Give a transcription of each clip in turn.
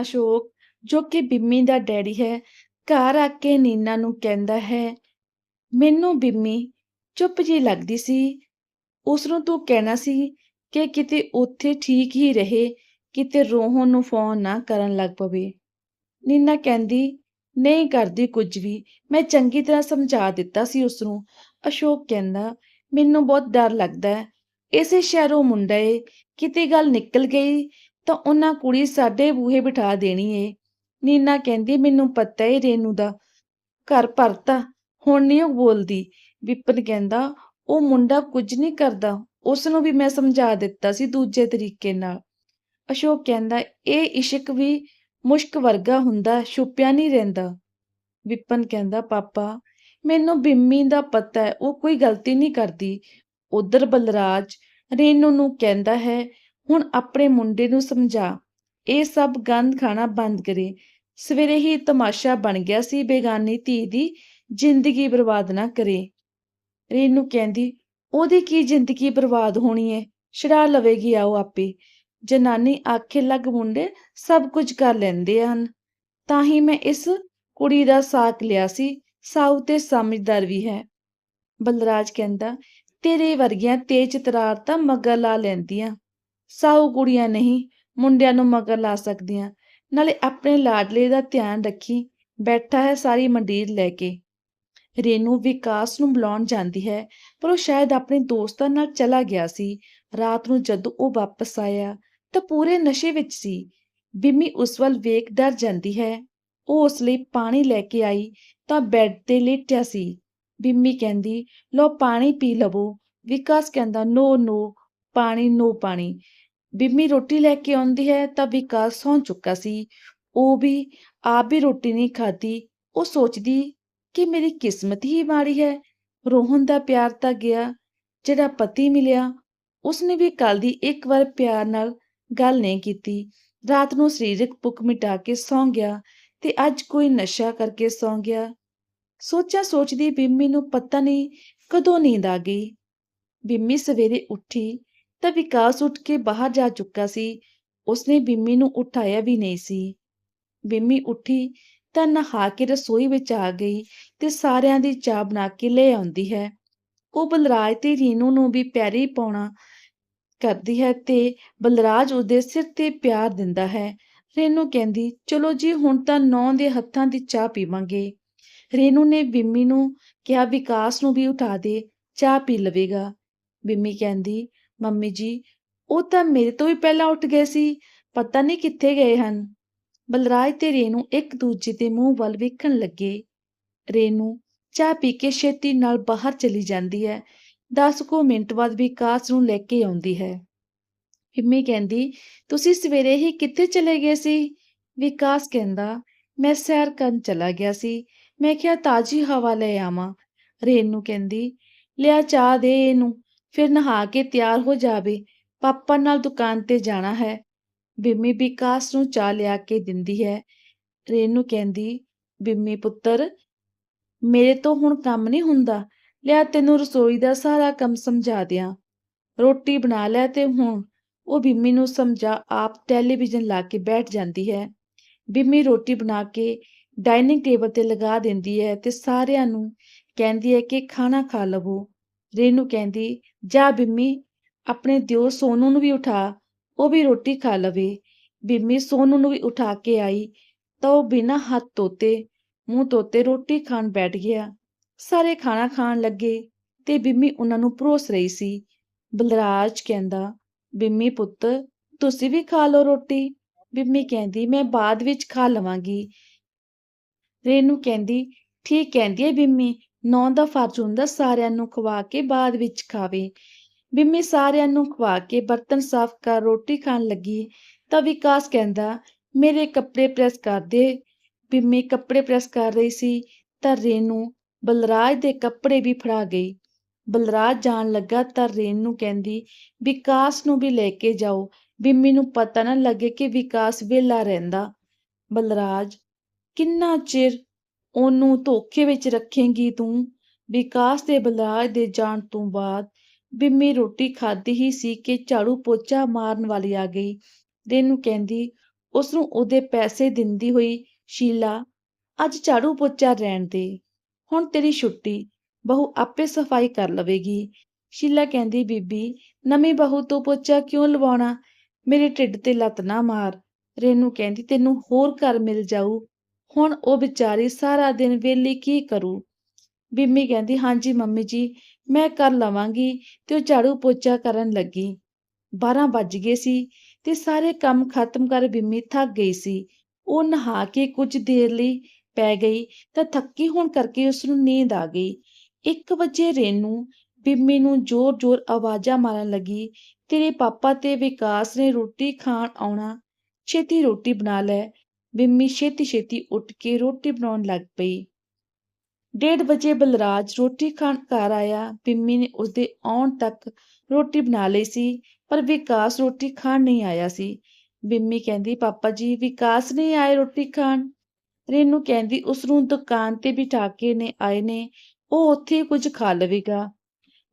ਅਸ਼ੋਕ, ਜੋ ਕਿ ਬਿੰਮੀ ਦਾ ਡੈਡੀ ਹੈ, ਘਰ ਆ ਕੇ ਨੀਨਾ ਨੂੰ ਕਹਿੰਦਾ ਹੈ, ਮੈਨੂੰ ਬਿੰਮੀ, ਚੁੱਪ ਜੀ ਲੱਗਦੀ ਸੀ। ਉਸ ਨੂੰ ਤੂੰ ਕਹਿਣਾ ਸੀ ਕਿ ਕਿਤੇ ਉੱਥੇ ਠੀਕ ਹੀ ਰਹੇ, ਕਿਤੇ ਰੋਹਨ ਨੂੰ ਫੋਨ ਨਾ ਕਰਨ ਲੱਗ ਪਵੇ। ਨੀਨਾ ਕਹਿੰਦੀ, ਨਹੀਂ ਕਰਦੀ ਕੁਝ ਵੀ, ਮੈਂ ਚੰਗੀ ਤਰ੍ਹਾਂ ਸਮਝਾ ਦਿੱਤਾ ਸੀ ਉਸ ਨੂੰ ਅਸ਼ੋਕ ਕਹਿੰਦਾ, ਮੈਨੂੰ ਬਹੁਤ ਡਰ ਲੱਗਦਾ ਹੈ। ਇਸੇ ਸ਼ਹਿਰੋਂ ਮੁੰਡਾ ਏ, ਕਿਤੇ ਗੱਲ ਨਿਕਲ ਗਈ ਤਾਂ ਉਹਨਾਂ ਕੁੜੀ ਸਾਡੇ ਬੂਹੇ ਬਿਠਾ ਦੇਣੀ ਏ। ਨੀਨਾ ਕਹਿੰਦੀ, ਮੈਨੂੰ ਪਤਾ ਏ ਰੇਨੂ ਦਾ। ਘਰ ਭਰਤਾ। ਹੁਣ ਨਹੀਂ ਉਹ ਬੋਲਦੀ। ਵਿਪਨ ਕਹਿੰਦਾ, ਉਹ ਮੁੰਡਾ ਕੁਝ ਨਹੀਂ ਕਰਦਾ। ਉਸ ਨੂੰ ਵੀ ਮੈਂ ਸਮਝਾ ਦਿੱਤਾ ਸੀ ਦੂਜੇ ਤਰੀਕੇ ਨਾਲ। ਅਸ਼ੋਕ ਕਹਿੰਦਾ, ਇਹ ਇਸ਼ਕ ਵੀ ਮੁਸ਼ਕ ਵਰਗਾ ਹੁੰਦਾ, ਛੁਪਿਆ ਨਹੀਂ ਰਹਿੰਦਾ। ਵਿਪਨ ਕਹਿੰਦਾ, ਪਾਪਾ, ਮੈਨੂੰ ਬਿੰਮੀ ਦਾ ਪਤਾ ਹੈ ਉਹ ਕੋਈ ਗਲਤੀ ਨਹੀਂ ਕਰਦੀ। ਉਧਰ ਬਲਰਾਜ ਰੇਨੂ ਨੂੰ ਕਹਿੰਦਾ ਹੈ ਹੁਣ ਆਪਣੇ ਮੁੰਡੇ ਨੂੰ ਸਮਝਾ। ਇਹ ਸਭ ਗੰਦ ਖਾਣਾ ਬੰਦ ਕਰੇ। ਸਵੇਰੇ ਹੀ ਤਮਾਸ਼ਾ ਬਣ ਗਿਆ ਸੀ ਬੇਗਾਨੀ ਧੀ ਦੀ, ਜ਼ਿੰਦਗੀ ਬਰਬਾਦ ਨਾ ਕਰੇ। ਰੇਨੂ ਕਹਿੰਦੀ, ਉਹਦੀ ਕੀ ਜ਼ਿੰਦਗੀ ਬਰਬਾਦ ਹੋਣੀ ਹੈ ਛੜਾ ਲਵੇਗੀ ਆਓ ਆਪੇ। ਜਨਾਨੀ ਆਖੇ, ਲੱਗ ਮੁੰਡੇ, ਸਭ ਕੁਝ ਕਰ ਲੈਂਦੇ ਹਨ। ਤਾਂ ਹੀ ਮੈਂ ਇਸ ਕੁੜੀ ਦਾ ਸਾਕ ਲਿਆ ਸੀ। ਸਾਊ ਤੇ ਸਮਝਦਾਰ ਵੀ ਹੈ। ਬਲਰਾਜ ਕਹਿੰਦਾ, ਤੇਰੇ ਵਰਗੀਆਂ ਤੇਜ ਤਰਾਰ ਤਾਂ ਮਗਰ ਲਾ ਲੈਂਦੀਆਂ। ਸਾਊ ਕੁੜੀਆਂ ਨਹੀਂ, ਮੁੰਡਿਆਂ ਨੂੰ ਮਗਰ ਲਾ ਸਕਦੀਆਂ। ਨਾਲੇ ਆਪਣੇ ਲਾਡਲੇ ਦਾ ਧਿਆਨ ਰੱਖੀ ਬੈਠਾ ਹੈ ਸਾਰੀ ਮੰਡੀਰ ਲੈ ਕੇ। ਰੇਨੂ ਵਿਕਾਸ ਨੂੰ ਬੁਲਾਉਣ ਜਾਂਦੀ ਹੈ, ਪਰ ਉਹ ਸ਼ਾਇਦ ਆਪਣੇ ਦੋਸਤਾਂ ਨਾਲ ਚਲਾ ਗਿਆ ਸੀ। ਰਾਤ ਨੂੰ ਜਦੋਂ ਉਹ ਵਾਪਸ ਆਇਆ, ਤਾਂ ਪੂਰੇ ਨਸ਼ੇ ਵਿੱਚ ਸੀ। ਬਿੰਮੀ ਉਸ ਵੱਲ ਵੇਖ ਡਰ ਜਾਂਦੀ ਹੈ। ਉਹ ਉਸ ਲਈ ਪਾਣੀ ਲੈ ਕੇ ਆਈ, ਤਾਂ ਬੈੱਡ ਤੇ ਲੇਟਿਆ ਸੀ। ਬਿੰਮੀ ਕਹਿੰਦੀ ਲੋ ਪਾਣੀ ਪੀ ਲਵੋ। ਵਿਕਾਸ ਕਹਿੰਦਾ, ਨੋ ਨੋ, ਪਾਣੀ ਨੋ ਪਾਣੀ। ਬਿੰਮੀ ਰੋਟੀ ਲੈ ਕੇ ਆਉਂਦੀ ਹੈ ਤਾਂ ਵਿਕਾਸ ਸੌਂ ਚੁੱਕਾ ਸੀ। ਉਹ ਵੀ ਆਪ ਵੀ ਰੋਟੀ ਨਹੀਂ ਖਾਧੀ। ਉਹ ਸੋਚਦੀ ਕਿ ਮੇਰੀ ਕਿਸਮਤ ਹੀ ਮਾੜੀ ਹੈ। ਰੋਹਨ ਦਾ ਪਿਆਰ ਤਾਂ ਗਿਆ, ਜਿਹੜਾ ਪਤੀ ਮਿਲਿਆ। ਉਸਨੇ ਵੀ ਕੱਲ ਦੀ ਇੱਕ ਵਾਰ ਪਿਆਰ ਨਾਲ ਗੱਲ ਨਹੀਂ ਕੀਤੀ। ਰਾਤ ਨੂੰ ਸਰੀਰਕ ਭੁੱਖ ਮਿਟਾ ਕੇ ਸੌਂ ਗਿਆ ਤੇ ਅੱਜ ਕੋਈ ਨਸ਼ਾ ਕਰਕੇ ਸੌਂ ਗਿਆ। ਸੋਚਿਆ ਸੋਚਦੀ ਬਿੰਮੀ ਨੂੰ ਪਤਾ ਨਹੀਂ ਕਦੋਂ ਨੀਂਦ ਆ ਗਈ। ਬਿੰਮੀ ਸਵੇਰੇ ਉੱਠੀ ਤਾਂ ਵਿਕਾਸ ਉੱਠ ਕੇ ਬਾਹਰ ਜਾ ਚੁੱਕਾ ਸੀ। ਉਸਨੇ ਬਿੰਮੀ ਨੂੰ ਉਠਾਇਆ ਵੀ ਨਹੀਂ ਸੀ। ਬਿੰਮੀ ਉੱਠੀ ਤਾਂ ਨਹਾ ਕੇ ਰਸੋਈ ਵਿੱਚ ਆ ਗਈ ਤੇ ਸਾਰਿਆਂ ਦੀ ਚਾਹ ਬਣਾ ਕੇ ਲੈ ਆਉਂਦੀ ਹੈ। ਉਹ ਬਲਰਾਜ ਤੇ ਰੀਨੂ ਨੂੰ ਵੀ ਪੈਰੀ ਪਾਉਣਾ ਕਰਦੀ ਹੈ ਤੇ ਬਲਰਾਜ ਉਸਦੇ ਸਿਰ ਤੇ ਪਿਆਰ ਦਿੰਦਾ ਹੈ। ਰੇਨੂ ਕਹਿੰਦੀ, ਚਲੋ ਜੀ, ਹੁਣ ਤਾਂ ਨੌ ਦੇ ਹੱਥਾਂ ਦੀ ਚਾਹ ਪੀਵਾਂਗੇ। ਰੇਨੂ ਨੇ ਬਿੰਮੀ ਨੂੰ ਕਿਹਾ, ਵਿਕਾਸ ਨੂੰ ਵੀ ਉਠਾ ਦੇ, ਚਾਹ ਪੀ ਲਵੇਗਾ। ਬਿੰਮੀ ਕਹਿੰਦੀ ਮੰਮੀ ਜੀ, ਉਹ ਤਾਂ ਮੇਰੇ ਤੋਂ ਵੀ ਪਹਿਲਾਂ ਉੱਠ ਗਏ ਸੀ, ਪਤਾ ਨਹੀਂ ਕਿੱਥੇ ਗਏ ਹਨ। ਬਲਰਾਜ ਤੇ ਰੇਨੂ ਇੱਕ ਦੂਜੇ ਦੇ ਮੂੰਹ ਵੱਲ ਵੇਖਣ ਲੱਗੇ। ਰੇਨੂ ਚਾਹ ਪੀ ਕੇ ਛੇਤੀ ਨਾਲ ਬਾਹਰ ਚਲੀ ਜਾਂਦੀ ਹੈ। 10 ਕੁ ਮਿੰਟ ਬਾਅਦ ਵਿਕਾਸ ਨੂੰ ਲੈ ਕੇ ਆਉਂਦੀ ਹੈ। ਹਿੰਮੀ ਕਹਿੰਦੀ, ਤੁਸੀਂ ਸਵੇਰੇ ਹੀ ਕਿੱਥੇ ਚਲੇ ਗਏ ਸੀ? ਵਿਕਾਸ ਕਹਿੰਦਾ, ਮੈਂ ਸੈਰ ਕਰਨ ਚਲਾ ਗਿਆ ਸੀ। ਮੈਂ ਕਿਹਾ, ਤਾਜੀ ਹਵਾ ਲੈ ਆਵਾਂ। ਰੇਨੂ ਕਹਿੰਦੀ, ਲਿਆ ਚਾਹ ਦੇ ਇਹਨੂੰ। ਫਿਰ ਨਹਾ ਕੇ ਤਿਆਰ ਹੋ ਜਾਵੇ, ਪਾਪਾ ਨਾਲ ਦੁਕਾਨ ਤੇ ਜਾਣਾ ਹੈ। ਬਿੰਮੀ ਵਿਕਾਸ ਨੂੰ ਚਾਹ ਲਿਆ ਕੇ ਦਿੰਦੀ ਹੈ। ਰੇਨੂ ਕਹਿੰਦੀ, ਬਿੰਮੀ ਪੁੱਤਰ, ਮੇਰੇ ਤੋਂ ਹੁਣ ਕੰਮ ਨਹੀਂ ਹੁੰਦਾ। ਲਿਆ ਤੈਨੂੰ ਰਸੋਈ ਦਾ ਸਾਰਾ ਕੰਮ ਸਮਝਾ ਦਿਆਂ। ਰੋਟੀ ਬਣਾ ਲੈ ਤੇ ਹੁਣ। ਉਹ ਬਿੰਮੀ ਨੂੰ ਸਮਝਾ ਆਪ ਟੈਲੀਵਿਜ਼ਨ ਲਾ ਕੇ ਬੈਠ ਜਾਂਦੀ ਹੈ। ਬਿੰਮੀ ਰੋਟੀ ਬਣਾ ਕੇ ਡਾਈਨਿੰਗ ਟੇਬਲ ਤੇ ਲਗਾ ਦਿੰਦੀ ਹੈ ਤੇ ਸਾਰਿਆਂ ਨੂੰ ਕਹਿੰਦੀ ਹੈ ਕਿ ਖਾਣਾ ਖਾ ਲਵੋ। ਰੇਨੂ ਕਹਿੰਦੀ ਜਾ ਬਿੰਮੀ ਆਪਣੇ ਦਿਓ ਸੋਨੂ ਨੂੰ ਵੀ ਉਠਾ, ਉਹ ਵੀ ਰੋਟੀ ਖਾ ਲਵੇ। ਬਿੰਮੀ ਸੋਨੂ ਨੂੰ ਵੀ ਉਠਾ ਕੇ ਆਈ, ਤਾਂ ਉਹ ਬਿਨਾਂ ਹੱਥ ਧੋਤੇ, ਮੂੰਹ ਤੋਤੇ ਰੋਟੀ ਖਾਣ ਬੈਠ ਗਿਆ। ਸਾਰੇ ਖਾਣਾ ਖਾਣ ਲੱਗੇ ਤੇ ਬਿੰਮੀ ਉਹਨਾਂ ਨੂੰ ਪਰੋਸ ਰਹੀ ਸੀ। ਬਲਰਾਜ ਕਹਿੰਦਾ, ਬਿੰਮੀ ਪੁੱਤ, ਤੁਸੀਂ ਵੀ ਖਾ ਲਓ ਰੋਟੀ। ਬਿੰਮੀ ਕਹਿੰਦੀ, ਮੈਂ ਬਾਅਦ ਵਿੱਚ ਖਾ ਲਵਾਂਗੀ। ਰੇਨੂ ਕਹਿੰਦੀ, ਠੀਕ ਕਹਿੰਦੀ ਹੈ ਬਿੰਮੀ ਨੌ ਦਾ ਫਰਜ਼ ਹੁੰਦਾ ਸਾਰਿਆਂ ਨੂੰ ਖਵਾ ਕੇ ਬਾਅਦ ਵਿੱਚ ਖਾਵੇ। ਬਿੰਮੀ ਸਾਰਿਆਂ ਨੂੰ ਖਵਾ ਕੇ ਬਰਤਨ ਸਾਫ਼ ਕਰ ਰੋਟੀ ਖਾਣ ਲੱਗੀ ਤਾਂ ਵਿਕਾਸ ਕਹਿੰਦਾ, ਮੇਰੇ ਕੱਪੜੇ ਪ੍ਰੈਸ ਕਰ ਦੇ। ਬਿੰਮੀ ਕੱਪੜੇ ਪ੍ਰੈਸ ਕਰ ਰਹੀ ਸੀ ਤਾਂ ਰੇਨੂ ਬਲਰਾਜ ਦੇ ਕੱਪੜੇ ਵੀ ਫੜਾ ਗਈ। ਬਲਰਾਜ ਜਾਣ ਲੱਗਾ ਤਾਂ ਰੇਨੂ ਕਹਿੰਦੀ, ਵਿਕਾਸ ਨੂੰ ਵੀ ਲੈ ਕੇ ਜਾਓ। ਬਿੰਮੀ ਨੂੰ ਪਤਾ ਨਾ ਲੱਗੇ ਕਿ ਵਿਕਾਸ ਵਿਹਲਾ ਰਹਿੰਦਾ। ਬਲਰਾਜ, ਕਿੰਨਾ ਚਿਰ ਉਹਨੂੰ ਧੋਖੇ ਵਿੱਚ ਰੱਖੇਂਗੀ ਤੂੰ। ਵਿਕਾਸ ਤੇ ਬਲਰਾਜ ਦੇ ਜਾਣ ਤੋਂ ਬਾਅਦ ਬਿੰਮੀ ਰੋਟੀ ਖਾਦੀ ਹੀ ਸੀ ਕਿ ਝਾੜੂ ਪੋਚਾ ਮਾਰਨ ਵਾਲੀ ਆ ਗਈ। ਰੇਨੂ ਕਹਿੰਦੀ ਉਸ ਨੂੰ ਉਹਦੇ ਪੈਸੇ ਦਿੰਦੀ ਹੋਈ, ਸ਼ੀਲਾ, ਅੱਜ ਝਾੜੂ ਪੋਚਾ ਰਹਿਣ ਦੇ। ਹੁਣ ਤੇਰੀ ਛੁੱਟੀ, ਬਹੂ ਆਪੇ ਸਫ਼ਾਈ ਕਰ ਲਵੇਗੀ। ਸ਼ੀਲਾ ਕਹਿੰਦੀ, ਬੀਬੀ, ਨਵੀਂ ਬਹੂ ਤੋਂ ਪੋਚਾ ਕਿਉਂ ਲਵਾਉਣਾ? ਮੇਰੇ ਢਿੱਡ ਤੇ ਲੱਤ ਨਾ ਮਾਰ। ਰੇਨੂ ਕਹਿੰਦੀ, ਤੈਨੂੰ ਹੋਰ ਘਰ ਮਿਲ ਜਾਊ। ਹੁਣ ਉਹ ਵਿਚਾਰੀ ਸਾਰਾ ਦਿਨ ਵੇਲੀ ਕੀ ਕਰੂ? ਬਿੰਮੀ ਕਹਿੰਦੀ, ਹਾਂਜੀ ਮੰਮੀ ਜੀ, ਮੈਂ ਕਰ ਲਵਾਂਗੀ। ਤੇ ਉਹ ਝਾੜੂ ਪੋਚਾ ਕਰਨ ਲੱਗੀ। 12 ਵੱਜ ਗਏ ਸੀ ਤੇ ਸਾਰੇ ਕੰਮ ਖਤਮ ਕਰ ਬਿੰਮੀ ਥੱਕ ਗਈ ਸੀ। ਉਹ ਨਹਾ ਕੇ ਕੁਝ ਦੇਰ ਲਈ ਪੈ ਗਈ ਤਾਂ ਥੱਕੀ ਹੋਣ ਕਰਕੇ ਉਸ ਨੂੰ ਨੀਂਦ ਆ ਗਈ। 1 ਵਜੇ ਰੇਨੂ ਬਿੰਮੀ ਨੂੰ ਜ਼ੋਰ-ਜ਼ੋਰ ਆਵਾਜ਼ਾਂ ਮਾਰਨ ਲੱਗੀ, ਤੇਰੇ ਪਾਪਾ ਤੇ ਵਿਕਾਸ ਨੇ ਰੋਟੀ ਖਾਣ ਆਉਣਾ। ਛੇਤੀ ਰੋਟੀ ਬਣਾ ਲੈ। ਬਿੰਮੀ ਛੇਤੀ-ਛੇਤੀ ਉੱਠ ਕੇ ਰੋਟੀ ਬਣਾਉਣ ਲੱਗ ਪਈ। ਡੇਢ ਵਜੇ ਬਲਰਾਜ ਰੋਟੀ ਖਾਣ ਘਰ ਆਇਆ। ਬਿੰਮੀ ਨੇ ਉਸਦੇ ਆਉਣ ਤੱਕ ਰੋਟੀ ਬਣਾ ਲਈ ਸੀ, ਪਰ ਵਿਕਾਸ ਰੋਟੀ ਖਾਣ ਨਹੀਂ ਆਇਆ ਸੀ। ਬਿੰਮੀ ਕਹਿੰਦੀ, ਪਾਪਾ ਜੀ, ਵਿਕਾਸ ਨਹੀਂ ਆਏ ਰੋਟੀ ਖਾਣ? ਰੇਨੂ ਕਹਿੰਦੀ, ਉਸ ਨੂੰ ਦੁਕਾਨ ਤੇ ਬਿਠਾ ਕੇ ਨੇ ਆਏ ਨੇ, ਉਹ ਉੱਥੇ ਕੁਝ ਖਾ ਲਵੇਗਾ।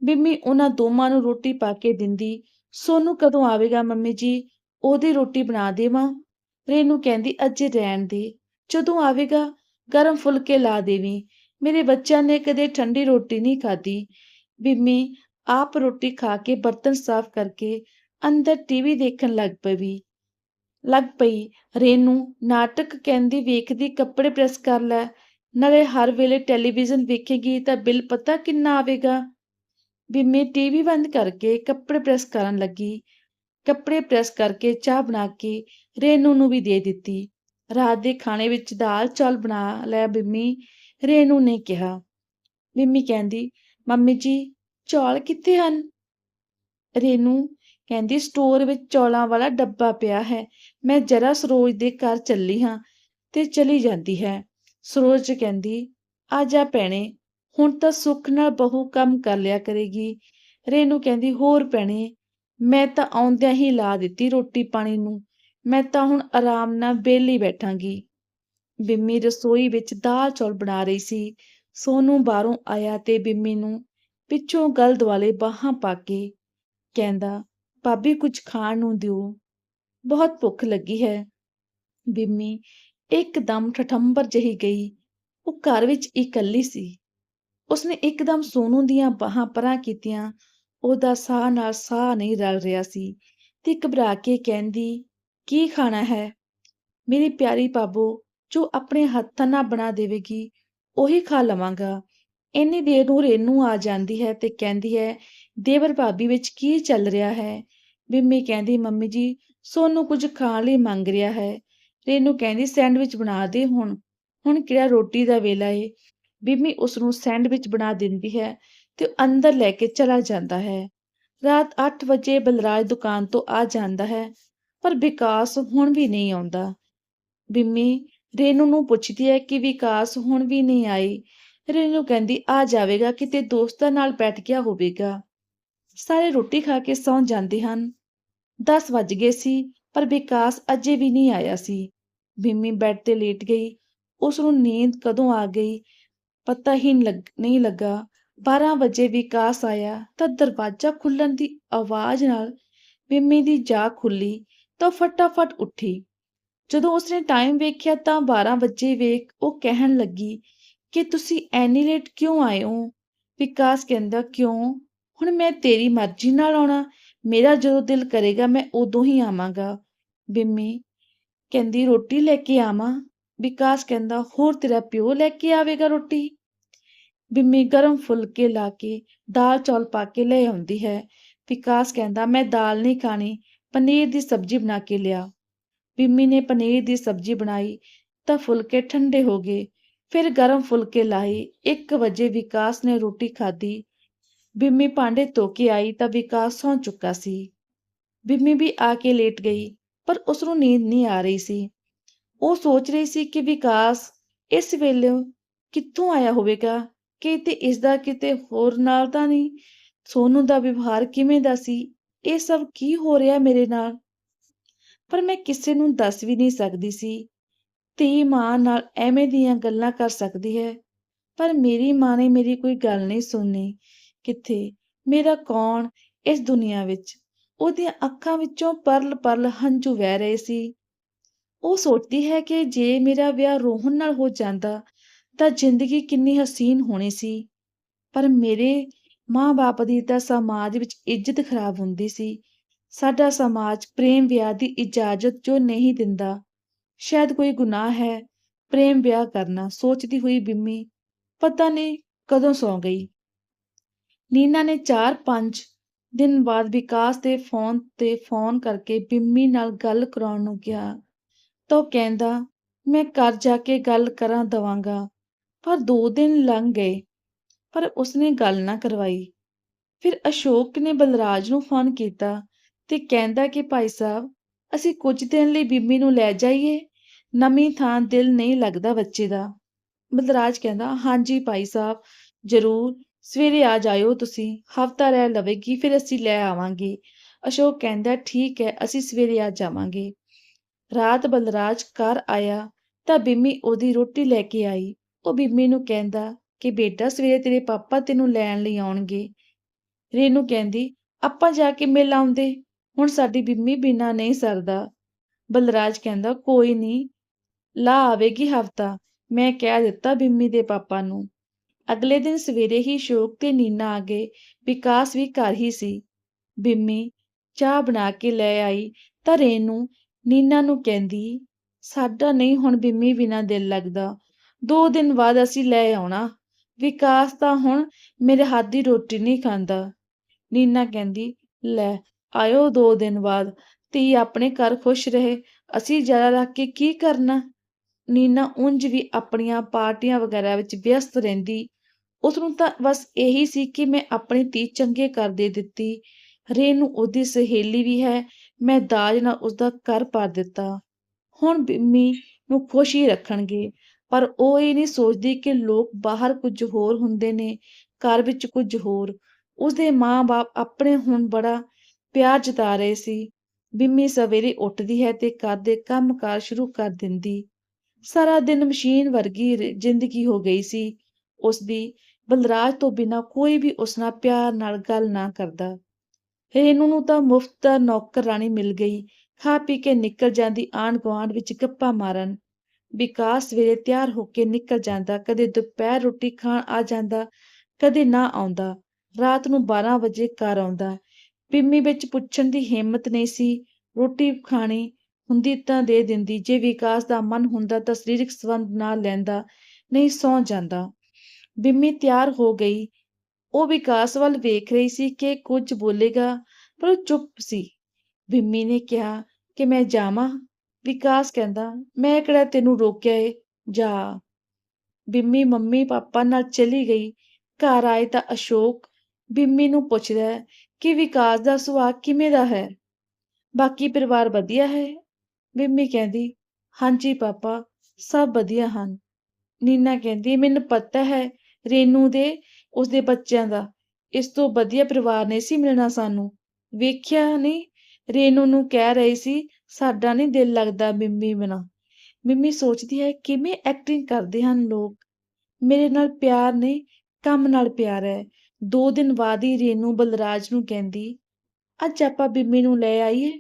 ਬਿੰਮੀ ਉਹਨਾਂ ਦੋਵਾਂ ਨੂੰ ਰੋਟੀ ਪਾ ਕੇ ਦਿੰਦੀ, ਸੋਨੂੰ ਕਦੋਂ ਆਵੇਗਾ ਮੰਮੀ ਜੀ? ਉਹਦੀ ਰੋਟੀ ਬਣਾ ਦੇਵਾਂ? ਰੇਨੂ ਕਹਿੰਦੀ, ਅੱਜ ਰਹਿਣ ਦੇ, ਜਦੋਂ ਆਵੇਗਾ, ਗਰਮ ਫੁਲਕੇ ਲਾ ਦੇਵੀਂ। ਮੇਰੇ ਬੱਚਿਆਂ ਨੇ ਕਦੇ ਠੰਡੀ ਰੋਟੀ ਨਹੀਂ ਖਾਧੀ। ਬਿੰਮੀ, ਆਪ ਰੋਟੀ ਖਾ ਕੇ ਬਰਤਨ ਸਾਫ਼ ਕਰਕੇ ਅੰਦਰ ਟੀਵੀ ਦੇਖਣ ਲੱਗ ਪਈ ਲੱਗ ਪਈ, ਰੇਨੂ ਨਾਟਕ ਕਹਿੰਦੀ, ਵੇਖਦੀ, ਕੱਪੜੇ ਪ੍ਰੈਸ ਕਰ ਲੈ। ਨਾਲੇ ਹਰ ਵੇਲੇ ਟੈਲੀਵਿਜ਼ਨ ਵੇਖੇਗੀ ਤਾਂ ਬਿੱਲ ਪਤਾ ਕਿੰਨਾ ਆਵੇਗਾ। ਬਿੰਮੀ ਟੀਵੀ ਬੰਦ ਕਰਕੇ ਕੱਪੜੇ ਪ੍ਰੈਸ ਕਰਨ ਲੱਗੀ। ਕੱਪੜੇ ਪ੍ਰੈਸ ਕਰਕੇ ਚਾਹ ਬਣਾ ਕੇ ਰੇਨੂ ਨੂੰ ਵੀ ਦੇ ਦਿੱਤੀ। ਰਾਤ ਦੇ ਖਾਣੇ ਵਿੱਚ ਦਾਲ, ਚੌਲ ਬਣਾ ਲੈ ਬਿੰਮੀ, ਰੇਨੂ ਨੇ ਕਿਹਾ। ਬਿੰਮੀ ਕਹਿੰਦੀ, ਮੰਮੀ ਜੀ, ਚੌਲ ਕਿੱਥੇ ਹਨ? ਰੇਨੂ ਕਹਿੰਦੀ, ਸਟੋਰ ਵਿੱਚ ਚੌਲਾਂ ਵਾਲਾ ਡੱਬਾ ਪਿਆ ਹੈ। ਮੈਂ ਜਰਾ ਸਰੋਜ ਦੇ ਘਰ ਚੱਲੀ ਹਾਂ ਤੇ ਚਲੀ ਜਾਂਦੀ ਹੈ। ਸਰੋਜ ਕਹਿੰਦੀ, ਆ ਜਾ ਭੈਣੇ, ਹੁਣ ਤਾਂ ਸੁੱਖ ਨਾਲ ਬਹੂ ਕੰਮ ਕਰ ਲਿਆ ਕਰੇਗੀ। ਰੇਨੂ ਕਹਿੰਦੀ, ਹੋਰ ਭੈਣੇ, ਮੈਂ ਤਾਂ ਆਉਂਦਿਆਂ ਹੀ ਲਾ ਦਿੱਤੀ ਰੋਟੀ ਪਾਣੀ ਨੂੰ। ਮੈਂ ਤਾਂ ਹੁਣ ਆਰਾਮ ਨਾਲ ਬੇਲੀ ਬੈਠਾਂਗੀ। ਬਿੰਮੀ ਰਸੋਈ ਵਿੱਚ ਦਾਲ ਚੌਲ ਬਣਾ ਰਹੀ ਸੀ। ਸੋਨੂ ਬਾਹਰੋਂ ਆਇਆ ਤੇ ਬਿੰਮੀ ਨੂੰ ਪਿੱਛੋਂ ਗਲ ਦੁਆਲੇ ਬਾਹਾਂ ਪਾ ਕੇ ਕਹਿੰਦਾ, ਭਾਬੀ, ਕੁਝ ਖਾਣ ਨੂੰ ਦਿਓ। ਬਹੁਤ ਭੁੱਖ ਲੱਗੀ ਹੈ। ਬਿੰਮੀ ਇੱਕਦਮ ਠਠੰਬਰ ਜਹੀ ਗਈ। ਉਹ ਘਰ ਵਿੱਚ ਇਕੱਲੀ ਸੀ। ਉਸਨੇ ਇੱਕਦਮ ਸੋਨੂ ਦੀਆਂ ਬਾਹਾਂ ਪਰਾਂ ਕੀਤੀਆਂ। ਉਹਦਾ ਸਾਹ ਨਾਲ ਸਾਹ ਨਹੀਂ ਰਲ ਰਿਹਾ ਸੀ ਤੇ ਘਬਰਾ ਕੇ ਕਹਿੰਦੀ ਕੀ ਖਾਣਾ ਹੈ? ਮੇਰੀ ਪਿਆਰੀ ਬਾਬੋ, ਜੋ ਆਪਣੇ ਹੱਥਾਂ ਨਾਲ ਬਣਾ ਦੇਵੇਗੀ, ਉਹੀ ਖਾ ਲਵਾਂਗਾ। ਇੰਨੀ ਦੇਰ ਨੂੰ ਰੇਨੂ ਆ ਜਾਂਦੀ ਹੈ ਤੇ ਕਹਿੰਦੀ ਹੈ, ਦੇਵਰ ਭਾਬੀ ਵਿੱਚ ਕੀ ਚੱਲ ਰਿਹਾ ਹੈ? ਬਿੰਮੀ ਕਹਿੰਦੀ, ਮੰਮੀ ਜੀ, ਸੋਨੂੰ ਕੁਝ ਖਾਣ ਲਈ ਮੰਗ ਰਿਹਾ ਹੈ। ਰੇਨੂ ਕਹਿੰਦੀ, ਸੈਂਡਵਿਚ ਬਣਾ ਦੇ ਹੁਣ। ਹੁਣ ਕਿਹੜਾ ਰੋਟੀ ਦਾ ਵੇਲਾ ਏ? ਬਿੰਮੀ ਉਸ ਨੂੰ ਸੈਂਡਵਿਚ ਬਣਾ ਦਿੰਦੀ ਹੈ ਤੇ ਅੰਦਰ ਲੈ ਕੇ ਚਲਾ ਜਾਂਦਾ ਹੈ। ਰਾਤ 8 ਵਜੇ ਬਲਰਾਜ ਦੁਕਾਨ ਤੋਂ ਆ ਜਾਂਦਾ ਹੈ। ਪਰ ਵਿਕਾਸ ਹੁਣ ਵੀ ਨਹੀਂ ਆਉਂਦਾ। ਬਿੰਮੀ, ਰੇਨੂ ਨੂੰ ਪੁੱਛਦੀ ਹੈ ਕਿ ਵਿਕਾਸ ਹੁਣ ਵੀ ਨਹੀਂ ਆਈ। ਰੇਨੂ ਕਹਿੰਦੀ, ਆ ਜਾਵੇਗਾ, ਕਿਤੇ ਦੋਸਤਾਂ ਨਾਲ ਬੈਠ ਗਿਆ ਹੋਵੇਗਾ। ਸਾਰੇ ਰੋਟੀ ਖਾ ਕੇ ਸੌਂ ਜਾਂਦੇ ਹਨ। 10 ਵੱਜ ਗਏ ਸੀ, ਪਰ ਵਿਕਾਸ ਅਜੇ ਵੀ ਨਹੀਂ ਆਇਆ ਸੀ। ਬਿੰਮੀ ਬੈੱਡ ਤੇ ਲੇਟ ਗਈ। ਉਸ ਨੂੰ ਨੀਂਦ ਕਦੋਂ ਆ ਗਈ? ਪਤਾ ਹੀ ਨਹੀਂ ਲੱਗਾ। 12 ਵਜੇ ਵਿਕਾਸ ਆਇਆ ਤਾਂ ਦਰਵਾਜ਼ਾ ਖੁੱਲਣ ਦੀ ਆਵਾਜ਼ ਨਾਲ ਬਿੰਮੀ ਦੀ ਜਾਗ ਖੁੱਲੀ ਤਾਂ ਫਟਾਫਟ ਉੱਠੀ। ਜਦੋਂ ਉਸਨੇ ਟਾਈਮ ਵੇਖਿਆ ਤਾਂ 12 ਵਜੇ ਵੇਖ ਉਹ ਕਹਿਣ ਲੱਗੀ ਕਿ ਤੁਸੀਂ ਐਨੀ ਲੇਟ ਕਿਉਂ ਆਏ ਹੋ? ਵਿਕਾਸ ਕਹਿੰਦਾ, ਕਿਉਂ? ਹੁਣ ਮੈਂ ਤੇਰੀ ਮਰਜ਼ੀ ਨਾਲ ਆਉਣਾ। ਮੇਰਾ ਜਦੋਂ ਦਿਲ ਕਰੇਗਾ ਮੈਂ ਉਦੋਂ ਹੀ ਆਵਾਂਗਾ। ਬਿੰਮੀ ਕਹਿੰਦੀ, ਰੋਟੀ ਲੈ ਕੇ ਆਵਾਂ? ਵਿਕਾਸ ਕਹਿੰਦਾ, ਹੋਰ ਤੇਰਾ ਪਿਓ ਲੈ ਕੇ ਆਵੇਗਾ ਰੋਟੀ? ਬਿੰਮੀ ਗਰਮ ਫੁਲਕੇ ਲਾ ਕੇ ਦਾਲ ਚੌਲ ਪਾ ਕੇ ਲੈ ਆਉਂਦੀ ਹੈ। ਵਿਕਾਸ ਕਹਿੰਦਾ, ਮੈਂ ਦਾਲ ਨਹੀਂ ਖਾਣੀ। ਪਨੀਰ ਦੀ ਸਬਜ਼ੀ ਬਣਾ ਕੇ ਲਿਆ। ਬਿੰਮੀ ਨੇ ਪਨੀਰ ਦੀ ਸਬਜ਼ੀ ਬਣਾਈ ਤਾਂ ਫੁਲਕੇ ਠੰਡੇ ਹੋ ਗਏ। ਫਿਰ ਗਰਮ ਫੁਲਕੇ ਲਾਏ। 1 ਵਜੇ ਵਿਕਾਸ ਨੇ ਰੋਟੀ ਖਾਧੀ। ਬਿੰਮੀ ਭਾਂਡੇ ਧੋ ਕੇ ਆਈ ਤਾਂ ਵਿਕਾਸ ਸੌਂ ਚੁੱਕਾ ਸੀ। ਬਿੰਮੀ ਵੀ ਆ ਕੇ ਲੇਟ ਗਈ, ਪਰ ਉਸ ਨੂੰ ਨੀਂਦ ਨਹੀਂ ਆ ਰਹੀ ਸੀ। ਉਹ ਸੋਚ ਰਹੀ ਸੀ ਕਿ ਵਿਕਾਸ ਇਸ ਵੇਲੇ ਕਿੱਥੋਂ ਆਇਆ ਹੋਵੇਗਾ? ਕਿਤੇ ਇਸ ਦਾ ਕਿਤੇ ਹੋਰ ਨਾਲ ਤਾਂ ਨਹੀਂ? ਸੋਨੂ ਦਾ ਵਿਵਹਾਰ ਕਿਵੇਂ ਦਾ ਸੀ? ਇਹ ਸਭ ਕੀ ਹੋ ਰਿਹਾ ਮੇਰੇ ਨਾਲ? ਪਰ ਮੈਂ ਕਿਸੇ ਨੂੰ ਦੱਸ ਵੀ ਨਹੀਂ ਸਕਦੀ ਸੀ। ਧੀ ਮਾਂ ਨਾਲ ਐਵੇਂ ਦੀਆਂ ਗੱਲਾਂ ਕਰ ਸਕਦੀ ਹੈ। ਪਰ ਮੇਰੀ ਮਾਂ ਨੇ ਮੇਰੀ ਕੋਈ ਗੱਲ ਨਹੀਂ ਸੁਣਨੀ। ਕਿੱਥੇ? ਮੇਰਾ ਕੌਣ ਇਸ ਦੁਨੀਆ ਵਿੱਚ? ਉਹਦੀਆਂ ਅੱਖਾਂ ਵਿੱਚੋਂ ਪਰਲ ਪਰਲ ਹੰਝੂ ਵਹਿ ਰਹੇ ਸੀ। ਉਹ ਸੋਚਦੀ ਹੈ ਕਿ ਜੇ ਮੇਰਾ ਵਿਆਹ ਰੋਹਨ ਨਾਲ ਹੋ ਜਾਂਦਾ ਤਾਂ ਜ਼ਿੰਦਗੀ ਕਿੰਨੀ ਹਸੀਨ ਹੋਣੀ ਸੀ। ਪਰ ਮੇਰੇ ਮਾਂ-ਬਾਪ ਦੀ ਤਾਂ ਸਮਾਜ ਵਿੱਚ ਇੱਜ਼ਤ ਖਰਾਬ ਹੁੰਦੀ ਸੀ। ਸਾਡਾ ਸਮਾਜ ਪ੍ਰੇਮ ਵਿਆਹ ਦੀ ਇਜਾਜ਼ਤ ਜੋ ਨਹੀਂ ਦਿੰਦਾ? ਸ਼ਾਇਦ ਕੋਈ ਗੁਨਾਹ ਹੈ, ਪ੍ਰੇਮ ਵਿਆਹ ਕਰਨਾ, ਸੋਚਦੀ ਹੋਈ ਬਿੰਮੀ ਪਤਾ ਨਹੀਂ ਕਦੋਂ ਸੌ ਗਈ। ਨੀਨਾ ਨੇ 4-5 ਦਿਨ ਬਾਅਦ ਵਿਕਾਸ ਦੇ ਫੋਨ ਤੇ ਫੋਨ ਕਰਕੇ ਬਿੰਮੀ ਨਾਲ ਗੱਲ ਕਰਾਉਣ ਨੂੰ ਕਿਹਾ। ਤਾਂ ਉਹ ਕਹਿੰਦਾ, ਮੈਂ ਘਰ ਜਾ ਕੇ ਗੱਲ ਕਰਾਂ ਦਵਾਂਗਾ, ਪਰ 2 ਦਿਨ ਲੰਘ ਗਏ। ਪਰ ਉਸਨੇ ਗੱਲ ਨਾ ਕਰਵਾਈ। ਫਿਰ ਅਸ਼ੋਕ ਨੇ ਬਲਰਾਜ ਨੂੰ ਫੋਨ ਕੀਤਾ ਤੇ ਕਹਿੰਦਾ ਕਿ ਭਾਈ ਸਾਹਿਬ, ਅਸੀਂ ਕੁਝ ਦਿਨ ਲਈ ਬੀਬੀ ਨੂੰ ਲੈ ਜਾਈਏ, ਨਵੀਂ ਥਾਂ ਦਿਲ ਨਹੀਂ ਲੱਗਦਾ ਬੱਚੇ ਦਾ। ਬਲਰਾਜ ਕਹਿੰਦਾ, ਹਾਂਜੀ ਭਾਈ ਸਾਹਿਬ, ਜ਼ਰੂਰ, ਸਵੇਰੇ ਆ ਜਾਇਓ ਤੁਸੀਂ, ਹਫਤਾ ਰਹਿ ਲਵੇਗੀ, ਫਿਰ ਅਸੀਂ ਲੈ ਆਵਾਂਗੇ। ਅਸ਼ੋਕ ਕਹਿੰਦਾ, ਠੀਕ ਹੈ, ਅਸੀਂ ਸਵੇਰੇ ਆ ਜਾਵਾਂਗੇ। ਰਾਤ ਬਲਰਾਜ ਘਰ ਆਇਆ ਤਾਂ ਬਿੰਮੀ ਉਹਦੀ ਰੋਟੀ ਲੈ ਕੇ ਆਈ। ਉਹ ਬਿੰਮੀ ਨੂੰ ਕਹਿੰਦਾ ਕਿ ਬੇਟਾ, ਸਵੇਰੇ ਤੇਰੇ ਪਾਪਾ ਤੈਨੂੰ ਲੈਣ ਲਈ ਆਉਣਗੇ। ਰੇਨੂ ਕਹਿੰਦੀ, ਆਪਾਂ ਜਾ ਕੇ ਮਿਲ ਆਉਂਦੇ। ਹੁਣ ਸਾਡੀ ਬਿੰਮੀ ਬਿਨਾ ਨਹੀਂ ਸਰਦਾ। ਬਲਰਾਜ ਕਹਿੰਦਾ, ਕੋਈ ਨਹੀਂ ਲਾ ਆਵੇਗੀ ਹਫਤਾ। ਮੈਂ ਕਹਿ ਦਿੱਤਾ ਬਿੰਮੀ ਦੇ ਪਾਪਾ ਨੂੰ। ਅਗਲੇ ਦਿਨ ਸਵੇਰੇ ਹੀ ਸ਼ੋਕ ਤੇ ਨੀਨਾ ਆ ਗਏ। ਵਿਕਾਸ ਵੀ ਘਰ ਹੀ ਸੀ। ਬਿੰਮੀ ਚਾਹ ਬਣਾ ਕੇ ਲੈ ਆਈ ਤਾਂ ਰੇਨੂ ਨੀਨਾ ਨੂੰ ਕਹਿੰਦੀ, ਸਾਡਾ ਨਹੀਂ ਹੁਣ ਬਿੰਮੀ ਬਿਨਾ ਦਿਲ ਲੱਗਦਾ। ਦੋ ਦਿਨ ਬਾਅਦ ਅਸੀਂ ਲੈ ਆਉਣਾ। ਵਿਕਾਸ ਤਾਂ ਹੁਣ ਮੇਰੇ ਹੱਥ ਦੀ ਰੋਟੀ ਨਹੀਂ ਖਾਂਦਾ। ਨੀਨਾ ਕਹਿੰਦੀ, ਲੈ ਆਇਓ ਦੋ ਦਿਨ ਬਾਅਦ, ਧੀ ਆਪਣੇ ਘਰ ਖੁਸ਼ ਰਹੇ, ਅਸੀਂ ਜ਼ਿਆਦਾ ਰੱਖ ਕੇ ਕੀ ਕਰਨਾ? ਨੀਨਾ ਉਂਝ ਵੀ ਆਪਣੀਆਂ ਪਾਰਟੀਆਂ ਵਗੈਰਾ ਵਿੱਚ ਵਿਅਸਤ ਰਹਿੰਦੀ। ਉਸਨੂੰ ਤਾਂ ਬਸ ਇਹੀ ਸੀ ਕਿ ਮੈਂ ਆਪਣੀ ਧੀ ਚੰਗੇ ਕਰ ਦੇ ਦਿੱਤੀ। ਰੇ ਨੂੰ ਉਹਦੀ ਸਹੇਲੀ ਵੀ ਹੈ, ਮੈਂ ਦਾਜ ਨਾਲ ਉਸਦਾ ਘਰ ਭਰ ਦਿੱਤਾ। ਹੁਣ ਬਿੰਮੀ ਨੂੰ ਖੁਸ਼ ਹੀ ਰੱਖਣਗੇ। ਪਰ ਉਹ ਇਹ ਨਹੀਂ ਸੋਚਦੀ ਕਿ ਲੋਕ ਬਾਹਰ ਕੁਝ ਹੋਰ ਹੁੰਦੇ ਨੇ, ਘਰ ਵਿੱਚ ਕੁਝ ਹੋਰ। ਉਸਦੇ ਮਾਂ-ਬਾਪ ਆਪਣੇ ਹੁਣ ਬੜਾ ਪਿਆਰ ਜਤਾ ਰਹੇ ਸੀ। ਬਿੰਮੀ ਸਵੇਰੇ ਉੱਠਦੀ ਹੈ ਤੇ ਘਰ ਦੇ ਕੰਮ-ਕਾਰ ਸ਼ੁਰੂ ਕਰ ਦਿੰਦੀ। ਸਾਰਾ ਦਿਨ ਮਸ਼ੀਨ ਵਰਗੀ ਜ਼ਿੰਦਗੀ ਹੋ ਗਈ ਸੀ। ਉਸਦੀ ਬਲਰਾਜ ਤੋਂ ਬਿਨਾਂ ਕੋਈ ਵੀ ਉਸ ਨਾਲ ਪਿਆਰ ਨਾਲ ਗੱਲ ਨਾ ਕਰਦਾ। ਰੇਨੂ ਨੂੰ ਤਾਂ ਮੁਫਤ ਦਾ ਨੌਕਰਾਣੀ ਮਿਲ ਗਈ। ਖਾ ਪੀ ਕੇ ਨਿਕਲ ਜਾਂਦੀ ਆਂਢ ਗੁਆਂਢ ਵਿੱਚ ਗੱਪਾਂ ਮਾਰਨ। ਵਿਕਾਸ ਸਵੇਰੇ ਤਿਆਰ ਹੋ ਕੇ ਨਿਕਲ ਜਾਂਦਾ, ਕਦੇ ਦੁਪਹਿਰ ਰੋਟੀ ਖਾਣ ਆ ਜਾਂਦਾ, ਕਦੇ ਨਾ ਆਉਂਦਾ। ਰਾਤ ਨੂੰ 12 ਵਜੇ ਘਰ ਆਉਂਦਾ। ਪਿੰਮੀ ਵਿੱਚ ਪੁੱਛਣ ਦੀ ਹਿੰਮਤ ਨਹੀਂ ਸੀ, ਰੋਟੀ ਖਾਣੀ ਹੁੰਦੀ ਤਾਂ ਦੇ ਦਿੰਦੀ, ਜੇ ਵਿਕਾਸ ਦਾ ਮਨ ਹੁੰਦਾ ਤਾਂ ਸਰੀਰਕ ਸੰਬੰਧ ਨਾ ਲੈਂਦਾ, ਨਹੀਂ ਸੌਂ ਜਾਂਦਾ। ਬਿੰਮੀ ਤਿਆਰ ਹੋ ਗਈ। ਉਹ ਵਿਕਾਸ ਵੱਲ ਵੇਖ ਰਹੀ ਸੀ ਕਿ ਕੁਝ ਬੋਲੇਗਾ, ਪਰ ਉਹ ਚੁੱਪ ਸੀ। ਬਿੰਮੀ ਨੇ ਕਿਹਾ ਕਿ ਮੈਂ ਜਾਵਾਂ। ਵਿਕਾਸ ਕਹਿੰਦਾ, ਮੈਂ ਕਿਹੜਾ ਤੈਨੂੰ ਰੋਕਿਆ ਏ? ਜਾ। ਬਿੰਮੀ ਮੰਮੀ ਪਾਪਾ ਨਾਲ ਚਲੀ ਗਈ। ਘਰ ਆਏ ਤਾਂ ਅਸ਼ੋਕ ਬਿੰਮੀ ਨੂੰ ਪੁੱਛਦਾ ਹੈ ਕਿ ਵਿਕਾਸ ਦਾ ਸੁਭਾਅ ਕਿਵੇਂ ਦਾ ਹੈ? ਬਾਕੀ ਪਰਿਵਾਰ ਵਧੀਆ ਹੈ? ਬਿੰਮੀ ਕਹਿੰਦੀ। ਹਾਂਜੀ ਪਾਪਾ, ਸਭ ਵਧੀਆ ਹਨ। ਨੀਨਾ ਕਹਿੰਦੀ, ਮੈਨੂੰ ਪਤਾ ਹੈ ਰੇਨੂ ਦੇ, ਉਸਦੇ ਬੱਚਿਆਂ ਦਾ। ਇਸ ਤੋਂ ਵਧੀਆ ਪਰਿਵਾਰ ਨਹੀਂ ਸੀ ਮਿਲਣਾ ਸਾਨੂੰ। ਵੇਖਿਆ ਨਹੀਂ, ਰੇਨੂ ਨੂੰ ਕਹਿ ਰਹੀ ਸੀ ਸਾਡਾ ਨਹੀਂ ਦਿਲ ਲੱਗਦਾ ਬਿੰਮੀ ਬਿਨਾ। ਬਿੰਮੀ ਸੋਚਦੀ ਹੈ, ਕਿਵੇਂ ਐਕਟਿੰਗ ਕਰਦੇ ਹਨ ਲੋਕ? ਮੇਰੇ ਨਾਲ ਪਿਆਰ ਨਹੀਂ, ਕੰਮ ਨਾਲ ਪਿਆਰ ਹੈ। ਦੋ ਦਿਨ ਬਾਅਦ ਹੀ ਰੇਨੂ ਬਲਰਾਜ ਨੂੰ ਕਹਿੰਦੀ, ਅੱਜ ਆਪਾਂ ਬਿੰਮੀ ਨੂੰ ਲੈ ਆਈਏ?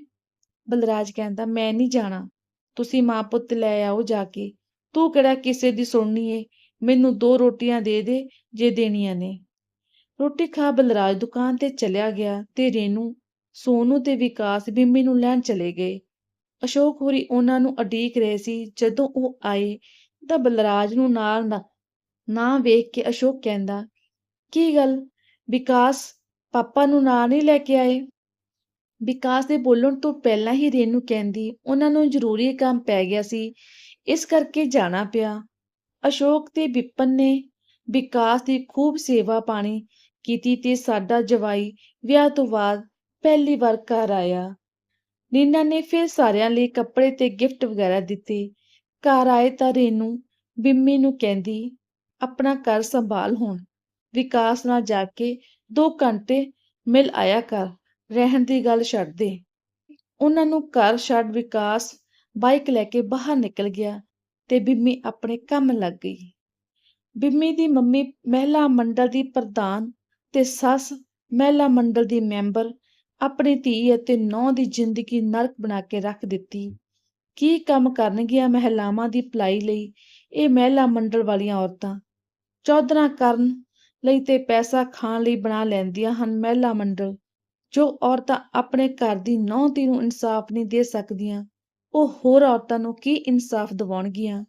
ਬਲਰਾਜ ਕਹਿੰਦਾ, ਮੈਂ ਨਹੀਂ ਜਾਣਾ। ਤੁਸੀਂ ਮਾਂ ਪੁੱਤ ਲੈ ਆਓ ਜਾ ਕੇ। ਤੂੰ ਕਿਹੜਾ ਕਿਸੇ ਦੀ ਸੁਣਨੀ ਏ? ਮੈਨੂੰ ਦੋ ਰੋਟੀਆਂ ਦੇ ਦੇ, ਜੇ ਦੇਣੀਆਂ ਨੇ। ਰੋਟੀ ਖਾ ਬਲਰਾਜ ਦੁਕਾਨ ਤੇ ਚਲਿਆ ਗਿਆ ਤੇ ਰੇਨੂ ਸੋਨੂ ਤੇ ਵਿਕਾਸ ਬਿੰਮੀ ਨੂੰ ਲੈਣ ਚਲੇ ਗਏ। ਅਸ਼ੋਕ ਹੋਰੀ ਉਹਨਾਂ ਨੂੰ ਉਡੀਕ ਰਹੇ ਸੀ। ਜਦੋਂ ਉਹ ਆਏ ਤਾਂ ਬਲਰਾਜ ਨੂੰ ਨਾਲ ਨਾ ਵੇਖ ਕੇ ਅਸ਼ੋਕ ਕਹਿੰਦਾ, ਕੀ ਗੱਲ? ਵਿਕਾਸ ਪਾਪਾ ਨੂੰ ਨਾਲ ਨਹੀਂ ਲੈ ਕੇ ਆਏ? ਵਿਕਾਸ ਦੇ ਬੋਲਣ ਤੋਂ ਪਹਿਲਾਂ ਹੀ ਰੇਨੂ ਕਹਿੰਦੀ, ਉਹਨਾਂ ਨੂੰ ਜ਼ਰੂਰੀ ਕੰਮ ਪੈ ਗਿਆ ਸੀ, ਇਸ ਕਰਕੇ ਜਾਣਾ ਪਿਆ। ਅਸ਼ੋਕ ਤੇ ਵਿਪਨ ਨੇ ਵਿਕਾਸ ਦੀ ਖੂਬ ਸੇਵਾ ਪਾਣੀ ਕੀਤੀ ਤੇ ਸਾਡਾ ਜਵਾਈ ਵਿਆਹ ਤੋਂ ਬਾਅਦ ਪਹਿਲੀ ਵਾਰ ਘਰ ਆਇਆ। ਨੀਨਾ ਨੇ ਫਿਰ ਸਾਰਿਆਂ ਲਈ ਕੱਪੜੇ ਤੇ ਗਿਫਟ ਵਗੈਰਾ ਦਿੱਤੇ। ਘਰ ਆਏ ਤਾਂ ਰੇਨੂ ਬਿੰਮੀ ਨੂੰ ਕਹਿੰਦੀ, ਆਪਣਾ ਘਰ ਸੰਭਾਲ ਹੁਣ। ਵਿਕਾਸ ਨਾਲ ਜਾ ਕੇ 2 ਘੰਟੇ ਮਿਲ ਆਇਆ ਕਰ। ਰਹਿਣ ਦੀ ਗੱਲ ਛੱਡ ਦੇ ਉਹਨਾਂ ਨੂੰ ਘਰ ਛੱਡ ਵਿਕਾਸ ਬਾਈਕ ਲੈ ਕੇ ਬਾਹਰ ਨਿਕਲ ਗਿਆ ਤੇ ਬਿੰਮੀ ਆਪਣੇ ਕੰਮ ਲੱਗ ਗਈ। ਬਿੰਮੀ ਦੀ ਮੰਮੀ ਮਹਿਲਾ ਮੰਡਲ ਦੀ ਪ੍ਰਧਾਨ ਤੇ ਸੱਸ ਮਹਿਲਾ ਮੰਡਲ ਦੀ ਮੈਂਬਰ ਆਪਣੀ ਧੀ ਅਤੇ ਨੌਂ ਦੀ ਜ਼ਿੰਦਗੀ ਨਰਕ ਬਣਾ ਕੇ ਰੱਖ ਦਿੱਤੀ। ਕੀ ਕੰਮ ਕਰਨਗੀਆਂ ਮਹਿਲਾਵਾਂ ਦੀ ਭਲਾਈ ਲਈ? ਇਹ ਮਹਿਲਾ ਮੰਡਲ ਵਾਲੀਆਂ ਔਰਤਾਂ। ਚੌਧਰਾਂ ਕਰਨ ਲਈ ਤੇ ਪੈਸਾ ਖਾਣ ਲਈ ਬਣਾ ਲੈਂਦੀਆਂ ਹਨ ਮਹਿਲਾ ਮੰਡਲ। ਜੋ ਔਰਤਾਂ ਆਪਣੇ ਘਰ ਦੀ ਨੌਂ ਧੀ ਨੂੰ ਇਨਸਾਫ ਨਹੀਂ ਦੇ ਸਕਦੀਆਂ, ਉਹ ਹੋਰ ਔਰਤਾਂ ਨੂੰ ਕੀ ਇਨਸਾਫ ਦਿਵਾਉਣਗੀਆਂ?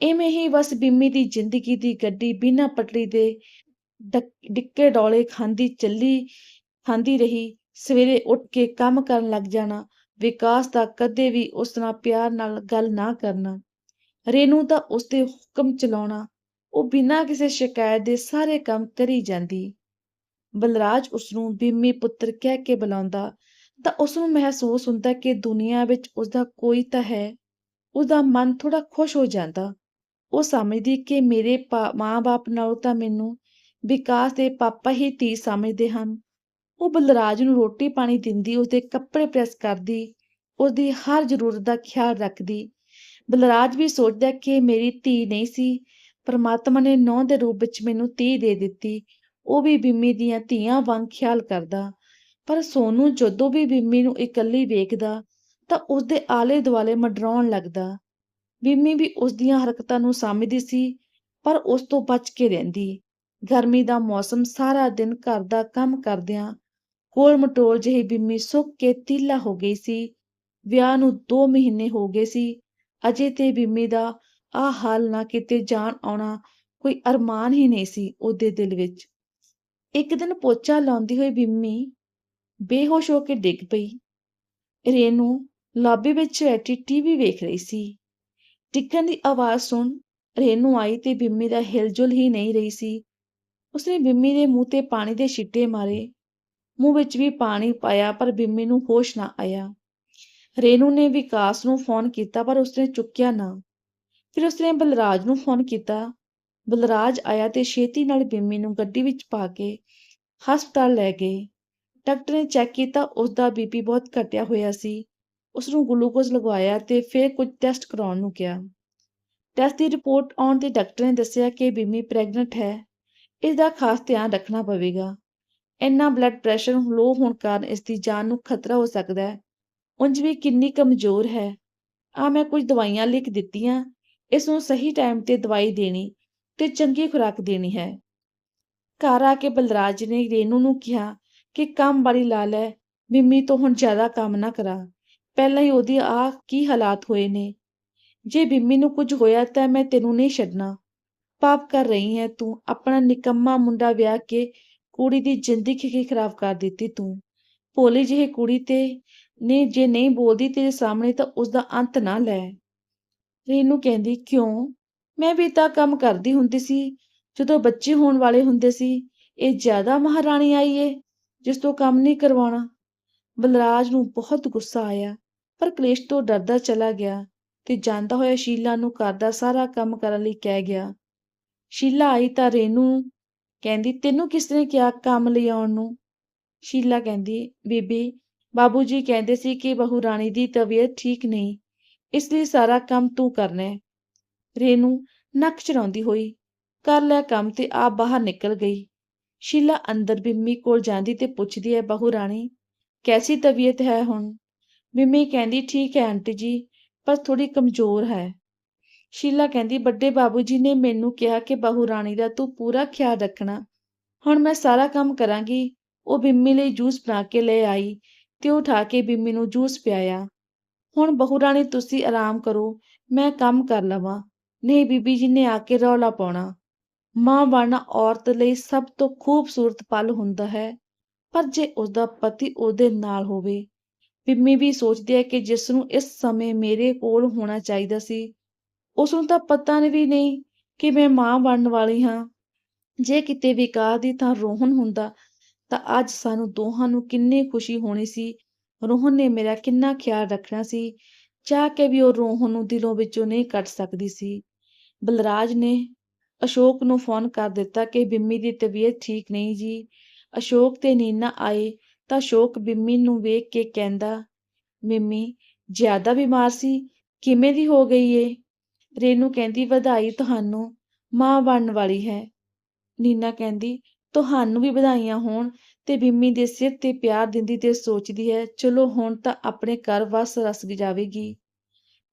ਇਵੇਂ ਹੀ ਬਸ ਬਿੰਮੀ ਦੀ ਜ਼ਿੰਦਗੀ ਦੀ ਗੱਡੀ ਬਿਨਾਂ ਪਟੜੀ ਦੇ ਡਿੱਕੇ ਡੌਲੇ ਖਾਂਦੀ ਚੱਲੀ, ਖਾਂਦੀ ਰਹੀ। ਸਵੇਰੇ ਉੱਠ ਕੇ ਕੰਮ ਕਰਨ ਲੱਗ ਜਾਣਾ, ਵਿਕਾਸ ਦਾ ਕਦੇ ਵੀ ਉਸ ਨਾਲ ਪਿਆਰ ਨਾਲ ਗੱਲ ਨਾ ਕਰਨਾ। ਰੇਨੂ ਦਾ ਉਸਦੇ ਹੁਕਮ ਚਲਾਉਣਾ, ਉਹ ਬਿਨਾਂ ਕਿਸੇ ਸ਼ਿਕਾਇਤ ਦੇ ਸਾਰੇ ਕੰਮ ਕਰੀ ਜਾਂਦੀ। ਬਲਰਾਜ ਉਸਨੂੰ ਬੀਮੀ ਪੁੱਤਰ ਕਹਿ ਕੇ ਬੁਲਾਉਂਦਾ, ਤਾਂ ਉਸਨੂੰ ਮਹਿਸੂਸ ਹੁੰਦਾ ਕਿ ਦੁਨੀਆ ਵਿੱਚ ਉਸਦਾ ਕੋਈ ਤਾਂ ਹੈ। ਉਹਦਾ ਮਨ ਥੋੜਾ ਖੁਸ਼ ਹੋ ਜਾਂਦਾ। ਉਹ ਸਮਝਦੀ ਕਿ ਮੇਰੇ ਮਾਂ-ਬਾਪ ਨਾਲੋਂ ਤਾਂ ਮੈਨੂੰ ਵਿਕਾਸ ਦੇ ਪਾਪਾ ਹੀ ਧੀ ਸਮਝਦੇ ਹਨ। ਉਹ ਬਲਰਾਜ ਨੂੰ ਰੋਟੀ ਪਾਣੀ ਦਿੰਦੀ, ਉਸਦੇ ਕੱਪੜੇ ਪ੍ਰੈਸ ਕਰਦੀ, ਉਸਦੀ ਹਰ ਜ਼ਰੂਰਤ ਦਾ ਖਿਆਲ ਰੱਖਦੀ। ਬਲਰਾਜ ਵੀ ਸੋਚਦਾ ਕਿ ਮੇਰੀ ਧੀ ਨਹੀਂ ਸੀ, ਪਰਮਾਤਮਾ ਨੇ ਨੌਂ ਦੇ ਰੂਪ ਵਿੱਚ ਮੈਨੂੰ ਧੀ ਦੇ ਦਿੱਤੀ। ਉਹ ਵੀ ਬਿੰਮੀ ਦੀਆਂ ਧੀਆਂ ਵਾਂਗ ਖਿਆਲ ਕਰਦਾ। ਪਰ ਸੋਨੂ ਜਦੋਂ ਵੀ ਬਿੰਮੀ ਨੂੰ ਇਕੱਲੀ ਵੇਖਦਾ, ਤਾਂ ਉਸਦੇ ਆਲੇ ਦੁਆਲੇ ਮਡਰਾਉਣ ਲੱਗਦਾ। ਬਿੰਮੀ ਵੀ ਉਸ ਦੀਆਂ ਹਰਕਤਾਂ ਨੂੰ ਸਮਝਦੀ ਸੀ, ਪਰ ਉਸ ਤੋਂ ਬਚ ਕੇ ਰਹਿੰਦੀ। ਗਰਮੀ ਦਾ ਮੌਸਮ ਸਾਰਾ ਦਿਨ ਘਰ ਦਾ ਕੰਮ ਕਰਦਿਆਂ ਕੋਲ ਮਟੋਲ ਜਿਹੀ ਬਿੰਮੀ ਸੁੱਕ ਕੇ ਤੀਲਾ ਹੋ ਗਈ ਸੀ। ਵਿਆਹ ਨੂੰ 2 ਮਹੀਨੇ ਹੋ ਗਏ ਸੀ। ਅਜੇ ਤੇ ਬਿੰਮੀ ਦਾ ਆ ਹਾਲ ਨਾ ਕਿਤੇ ਜਾਣ ਆਉਣਾ ਕੋਈ ਅਰਮਾਨ ਹੀ ਨਹੀਂ ਸੀ ਉਹਦੇ ਦਿਲ ਵਿੱਚ। ਇੱਕ ਦਿਨ ਪੋਚਾ ਲਾਉਂਦੀ ਹੋਈ ਬਿੰਮੀ ਬੇਹੋਸ਼ ਹੋ ਕੇ ਡਿੱਗ ਪਈ। ਰੇਨੂ ਲਾਬੀ ਵਿੱਚ ਬੈਠੀ ਟੀਵੀ ਵੇਖ ਰਹੀ ਸੀ। ਟਿੱਕਣ ਦੀ ਆਵਾਜ਼ ਸੁਣ ਰੇਨੂ ਆਈ ਤੇ ਬਿੰਮੀ ਦਾ ਹਿਲਜੁਲ ਹੀ ਨਹੀਂ ਰਹੀ ਸੀ। ਉਸਨੇ ਬਿੰਮੀ ਦੇ ਮੂੰਹ ਤੇ ਪਾਣੀ ਦੇ ਛਿੱਟੇ ਮਾਰੇ। ਮੂੰਹ ਵਿੱਚ ਵੀ ਪਾਣੀ ਪਾਇਆ, ਪਰ ਬਿੰਮੀ ਨੂੰ ਹੋਸ਼ ਨਾ ਆਇਆ। ਰੇਨੂ ਨੇ ਵਿਕਾਸ ਨੂੰ ਫੋਨ ਕੀਤਾ, ਪਰ ਉਸਨੇ ਚੁੱਕਿਆ ਨਾ। ਫਿਰ ਉਸਨੇ ਬਲਰਾਜ ਨੂੰ ਫੋਨ ਕੀਤਾ। ਬਲਰਾਜ ਆਇਆ ਤੇ ਛੇਤੀ ਨਾਲ ਬਿੰਮੀ ਨੂੰ ਗੱਡੀ ਵਿੱਚ ਪਾ ਕੇ ਹਸਪਤਾਲ ਲੈ ਗਏ। ਡਾਕਟਰ ਨੇ ਚੈੱਕ ਕੀਤਾ ਉਸ ਦਾ ਬੀਪੀ ਬਹੁਤ ਘਟਿਆ ਹੋਇਆ ਸੀ। ਉਸ ਨੂੰ ਗਲੂਕੋਜ਼ ਲਗਵਾਇਆ ਤੇ ਫਿਰ ਕੁਝ ਟੈਸਟ ਕਰਾਉਣ ਨੂੰ ਕਿਹਾ। ਟੈਸਟ ਦੀ ਰਿਪੋਰਟ ਆਉਣ ਤੇ ਡਾਕਟਰ ਨੇ ਦੱਸਿਆ ਕਿ ਬਿੰਮੀ ਪ੍ਰੈਗਨੈਂਟ ਹੈ। ਇਸ ਦਾ ਖਾਸ ਧਿਆਨ ਰੱਖਣਾ ਪਵੇਗਾ। ਇੰਨਾ ਬਲੱਡ ਪ੍ਰੈਸ਼ਰ ਲੋ ਹੋਣ ਕਾਰਨ ਇਸ ਦੀ ਜਾਨ ਨੂੰ ਖਤਰਾ ਹੋ ਸਕਦਾ ਹੈ। ਉਂਝ ਵੀ ਕਿੰਨੀ ਕਮਜ਼ੋਰ ਹੈ। ਆ ਮੈਂ ਕੁਝ ਦਵਾਈਆਂ ਲਿਖ ਦਿੱਤੀਆਂ। ਇਸ ਨੂੰ ਸਹੀ ਟਾਈਮ ਤੇ ਦਵਾਈ ਦੇਣੀ ਤੇ ਚੰਗੀ ਖੁਰਾਕ ਦੇਣੀ ਹੈ। ਘਰ ਆ ਕੇ ਬਲਰਾਜ ਨੇ ਰੇਨੂ ਨੂੰ ਕਿਹਾ ਕਿ ਕੰਮ ਵਾਲੀ ਲਾ ਲੈ ਬਿੰਮੀ ਤੋਂ ਹੁਣ ਜ਼ਿਆਦਾ ਕੰਮ ਨਾ ਕਰਾ। ਪਹਿਲਾਂ ਹੀ ਉਹਦੀ ਆ ਕੀ ਹਾਲਾਤ ਹੋਏ ਨੇ। ਜੇ ਬਿੰਮੀ ਨੂੰ ਕੁਝ ਹੋਇਆ ਤਾਂ ਮੈਂ ਤੈਨੂੰ ਨਹੀਂ ਛੱਡਣਾ। ਪਾਪ ਕਰ ਰਹੀ ਹੈ ਤੂੰ। ਆਪਣਾ ਨਿਕੰਮਾ ਮੁੰਡਾ ਵਿਆਹ ਕੇ ਕੁੜੀ ਦੀ ਜ਼ਿੰਦਗੀ ਹੀ ਖਰਾਬ ਕਰ ਦਿੱਤੀ ਤੂੰ। ਭੋਲੀ ਜਿਹੀ ਕੁੜੀ ਤੇ ਨੇ ਜੇ ਨਹੀਂ ਬੋਲਦੀ ਤੇਰੇ ਸਾਹਮਣੇ ਤਾਂ ਉਸ ਦਾ ਅੰਤ ਨਾ ਲੈ। ਰੇਨੂ ਕਹਿੰਦੀ, ਕਿਉਂ? ਮੈਂ ਵੀ ਤਾਂ ਕੰਮ ਕਰਦੀ ਹੁੰਦੀ ਸੀ। ਜਦੋਂ ਬੱਚੇ ਹੋਣ ਵਾਲੇ ਹੁੰਦੇ ਸੀ, ਇਹ ਜ਼ਿਆਦਾ ਮਹਾਰਾਣੀ ਆਈ ਏ, ਜਿਸ ਤੋਂ ਕੰਮ ਨਹੀਂ ਕਰਵਾਉਣਾ। ਬਲਰਾਜ ਨੂੰ ਬਹੁਤ ਗੁੱਸਾ ਆਇਆ, ਪਰ ਕਲੇਸ਼ ਤੋਂ ਡਰਦਾ ਚਲਾ ਗਿਆ ਤੇ ਜਾਂਦਾ ਹੋਇਆ ਸ਼ੀਲਾ ਨੂੰ ਘਰ ਦਾ ਸਾਰਾ ਕੰਮ ਕਰਨ ਲਈ ਕਹਿ ਗਿਆ। ਸ਼ੀਲਾ ਆਈ ਤਾਂ ਰੇਨੂ ਕਹਿੰਦੀ, ਤੈਨੂੰ ਕਿਸ ਨੇ ਕਿਹਾ ਕੰਮ ਲਈ ਆਉਣ ਨੂੰ? ਸ਼ੀਲਾ ਕਹਿੰਦੀ, ਬੀਬੀ, ਬਾਬੂ ਜੀ ਕਹਿੰਦੇ ਸੀ ਕਿ ਬਹੂ ਰਾਣੀ ਦੀ ਤਬੀਅਤ ਠੀਕ ਨਹੀਂ, ਇਸ ਲਈ ਸਾਰਾ ਕੰਮ ਤੂੰ ਕਰਨਾ ਹੈ। ਰੇਨੂ ਨੱਕ ਚੜਾਉਂਦੀ ਹੋਈ ਕਰ ਲਿਆ ਕੰਮ ਤੇ ਆਪ ਬਾਹਰ ਨਿਕਲ ਗਈ। ਸ਼ੀਲਾ ਅੰਦਰ ਬਿੰਮੀ ਕੋਲ ਜਾਂਦੀ ਤੇ ਪੁੱਛਦੀ ਹੈ, ਬਹੂ ਰਾਣੀ, ਕੈਸੀ ਤਬੀਅਤ ਹੈ ਹੁਣ? ਬਿੰਮੀ ਕਹਿੰਦੀ, ਠੀਕ ਹੈ ਆਂਟੀ ਜੀ, ਪਰ ਥੋੜੀ ਕਮਜ਼ੋਰ ਹੈ। ਸ਼ੀਲਾ ਕਹਿੰਦੀ, ਵੱਡੇ ਬਾਬੂ ਜੀ ਨੇ ਮੈਨੂੰ ਕਿਹਾ ਕਿ ਬਹੂ ਰਾਣੀ ਦਾ ਤੂੰ ਪੂਰਾ ਖਿਆਲ ਰੱਖਣਾ। ਹੁਣ ਮੈਂ ਸਾਰਾ ਕੰਮ ਕਰਾਂਗੀ। ਉਹ ਬਿੰਮੀ ਲਈ ਜੂਸ ਬਣਾ ਕੇ ਲੈ ਆਈ ਤੇ ਉਠਾ ਕੇ ਬਿੰਮੀ ਨੂੰ ਜੂਸ ਪਿਆਇਆ। ਹੁਣ ਬਹੂ ਰਾਣੀ, ਤੁਸੀਂ ਆਰਾਮ ਕਰੋ, ਮੈਂ ਕੰਮ ਕਰ ਲਵਾਂ। ਨਹੀਂ ਬੀਬੀ ਜੀ ਨੇ ਆ ਕੇ ਰੌਲਾ ਪਾਉਣਾ। ਮਾਂ ਬਣਨਾ ਔਰਤ ਲਈ ਸਭ ਤੋਂ ਖੂਬਸੂਰਤ ਪਲ ਹੁੰਦਾ ਹੈ। ਪਰ ਜੇ ਉਸਦਾ ਪਤੀ ਉਹਦੇ ਨਾਲ ਹੋਵੇ, ਬਿੰਮੀ ਵੀ ਸੋਚਦੀ ਹੈ ਕਿ ਜਿਸ ਨੂੰ ਇਸ ਸਮੇਂ ਮੇਰੇ ਕੋਲ ਹੋਣਾ ਚਾਹੀਦਾ ਸੀ ਉਸ ਨੂੰ ਤਾਂ ਪਤਾ ਵੀ ਨਹੀਂ ਕਿ ਮੈਂ ਮਾਂ ਬਣਨ ਵਾਲੀ ਹਾਂ। ਜੇ ਕਿਤੇ ਵਿਕਾਰ ਦੀ ਤਾਂ ਰੋਹਨ ਹੁੰਦਾ, ਤਾਂ ਅੱਜ ਸਾਨੂੰ ਦੋਹਾਂ ਨੂੰ ਕਿੰਨੀ ਖੁਸ਼ੀ ਹੋਣੀ ਸੀ। ਰੋਹਨ ਨੇ ਮੇਰਾ ਕਿੰਨਾ ਖਿਆਲ ਰੱਖਣਾ ਸੀ, ਚਾਹ ਕੇ ਵੀ ਉਹ ਰੋਹਨ ਨੂੰ ਦਿਲੋਂ ਵਿੱਚੋਂ ਨਹੀਂ ਕੱਟ ਸਕਦੀ ਸੀ। ਬਲਰਾਜ ਨੇ ਅਸ਼ੋਕ ਨੂੰ ਫੋਨ ਕਰ ਦਿੱਤਾ ਕਿ ਬਿੰਮੀ ਦੀ ਤਬੀਅਤ ਠੀਕ ਨਹੀਂ ਜੀ। ਅਸ਼ੋਕ ਤੇ ਨੀਨਾ ਆਏ ਤਾਂ ਅਸ਼ੋਕ ਬਿੰਮੀ ਨੂੰ ਵੇਖ ਕੇ ਕਹਿੰਦਾ ਮਿੰਮੀ ਜ਼ਿਆਦਾ ਬਿਮਾਰ ਸੀ? ਕਿਵੇਂ ਦੀ ਹੋ ਗਈ ਏ? ਰੇਨੂ ਕਹਿੰਦੀ, ਵਧਾਈ ਤੁਹਾਨੂੰ ਮਾਂ ਬਣਨ ਵਾਲੀ ਹੈ। ਨੀਨਾ ਕਹਿੰਦੀ, ਤੁਹਾਨੂੰ ਵੀ ਵਧਾਈਆਂ ਹੋਣ ਤੇ ਬਿੰਮੀ ਦੇ ਸਿਰ ਤੇ ਪਿਆਰ ਦਿੰਦੀ ਤੇ ਸੋਚਦੀ ਹੈ, ਚਲੋ ਹੁਣ ਤਾਂ ਆਪਣੇ ਘਰ ਵਸ ਰਸ ਜਾਵੇਗੀ।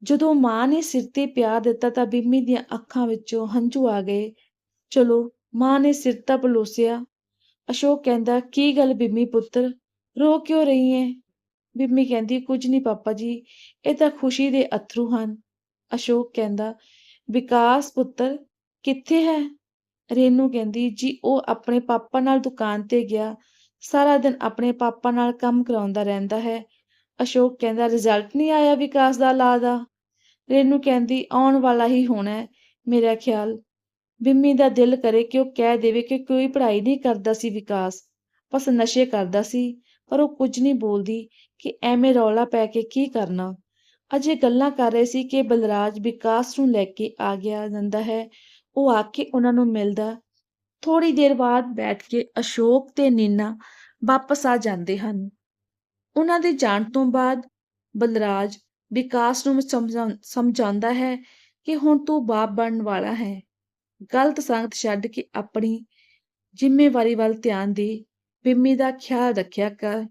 ਜਦੋਂ ਮਾਂ ਨੇ ਸਿਰ ਤੇ ਪਿਆਰ ਦਿੱਤਾ ਤਾਂ ਬਿੰਮੀ ਦੀਆਂ ਅੱਖਾਂ ਵਿੱਚੋਂ ਹੰਝੂ ਆ ਗਏ। ਚਲੋ, ਮਾਂ ਨੇ ਸਿਰ ਤਾਂ ਪਲੋਸਿਆ। ਅਸ਼ੋਕ ਕਹਿੰਦਾ, ਕੀ ਗੱਲ ਬਿੰਮੀ ਪੁੱਤਰ, ਰੋ ਕਿਉਂ ਰਹੀ ਹੈ? ਬਿੰਮੀ ਕਹਿੰਦੀ, ਕੁਝ ਨਹੀਂ ਪਾਪਾ ਜੀ, ਇਹ ਤਾਂ ਖੁਸ਼ੀ ਦੇ ਅਥਰੂ ਹਨ। ਅਸ਼ੋਕ ਕਹਿੰਦਾ, ਵਿਕਾਸ ਪੁੱਤਰ, ਕਿੱਥੇ ਹੈ? ਰੇਨੂ ਕਹਿੰਦੀ, ਜੀ, ਉਹ ਆਪਣੇ ਪਾਪਾ ਨਾਲ ਦੁਕਾਨ ਤੇ ਗਿਆ। ਸਾਰਾ ਦਿਨ ਆਪਣੇ ਪਾਪਾ ਨਾਲ ਕੰਮ ਕਰਾਉਂਦਾ ਰਹਿੰਦਾ ਹੈ। ਅਸ਼ੋਕ ਕਹਿੰਦਾ, ਰਿਜ਼ਲਟ ਨਹੀਂ ਆਇਆ ਵਿਕਾਸ ਦਾ, ਲਾ ਦਾ। ਰੇਨੂ ਕਹਿੰਦੀ, ਆਉਣ ਵਾਲਾ ਹੀ ਹੋਣਾ ਮੇਰਾ ਖਿਆਲ। ਬਿੰਮੀ ਦਾ ਦਿਲ ਕਰੇ ਕਿ ਉਹ ਕਹਿ ਦੇਵੇ ਕਿ ਕੋਈ ਪੜ੍ਹਾਈ ਨਹੀਂ ਕਰਦਾ ਸੀ ਵਿਕਾਸ, ਬਸ ਨਸ਼ੇ ਕਰਦਾ ਸੀ, ਪਰ ਉਹ ਕੁਝ ਨਹੀਂ ਬੋਲਦੀ ਕਿ ਐਵੇਂ ਰੌਲਾ ਪੈ ਕੇ ਕੀ ਕਰਨਾ। ਅਜੇ ਗੱਲਾਂ ਕਰ ਰਹੇ ਸੀ ਕਿ ਬਲਰਾਜ ਵਿਕਾਸ ਨੂੰ ਲੈ ਕੇ ਆ ਗਿਆ ਜਾਂਦਾ ਹੈ। ਉਹ ਆ ਕੇ ਉਹਨਾਂ ਨੂੰ ਮਿਲਦਾ। ਥੋੜੀ ਦੇਰ ਬਾਅਦ ਬੈਠ ਕੇ ਅਸ਼ੋਕ ਤੇ ਨੀਨਾ ਵਾਪਸ ਆ ਜਾਂਦੇ ਹਨ। ਉਹਨਾਂ ਦੇ ਜਾਣ ਤੋਂ ਬਾਅਦ ਬਲਰਾਜ ਵਿਕਾਸ ਨੂੰ ਸਮਝਾ- ਸਮਝਾਉਂਦਾ ਹੈ ਕਿ ਹੁਣ ਤੂੰ ਬਾਪ ਬਣਨ ਵਾਲਾ ਹੈ। ਗਲਤ ਸੰਗਤ ਛੱਡ ਕੇ ਆਪਣੀ ਜ਼ਿੰਮੇਵਾਰੀ ਵੱਲ ਧਿਆਨ ਦੇ। ਬਿੰਮੀ ਦਾ ਖਿਆਲ ਰੱਖਿਆ ਕਰ।